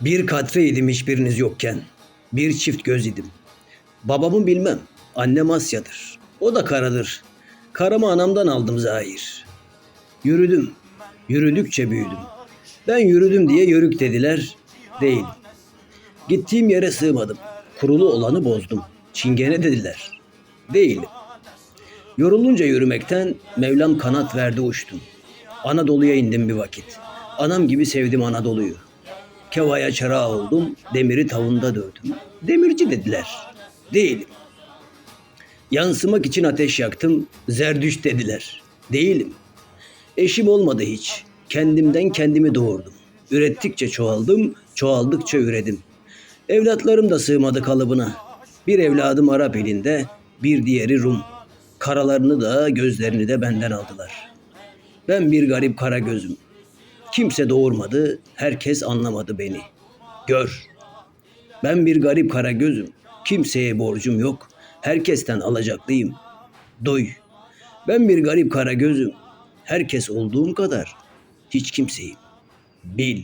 Bir katre idim hiçbiriniz yokken. Bir çift göz idim. Babamı bilmem. Annem Asya'dır. O da karadır. Karamı anamdan aldım zahir. Yürüdüm. Yürüdükçe büyüdüm. Ben yürüdüm diye yörük dediler. Değil. Gittiğim yere sığmadım. Kurulu olanı bozdum. Çingene dediler. Değilim. Yorulunca yürümekten Mevlam kanat verdi uçtum. Anadolu'ya indim bir vakit. Anam gibi sevdim Anadolu'yu. Kevaya çırağı oldum, demiri tavunda dövdüm. Demirci dediler. Değilim. Yansımak için ateş yaktım, zerdüş dediler. Değilim. Eşim olmadı hiç. Kendimden kendimi doğurdum. Ürettikçe çoğaldım, çoğaldıkça üredim. Evlatlarım da sığmadı kalıbına. Bir evladım Arap elinde, bir diğeri Rum. Karalarını da gözlerini de benden aldılar. Ben bir garip kara gözüm. Kimse doğurmadı, herkes anlamadı beni. Gör. Ben bir garip kara gözüm. Kimseye borcum yok. Herkesten alacaklıyım. Duy. Ben bir garip kara gözüm. Herkes olduğum kadar hiç kimseyim. Bil.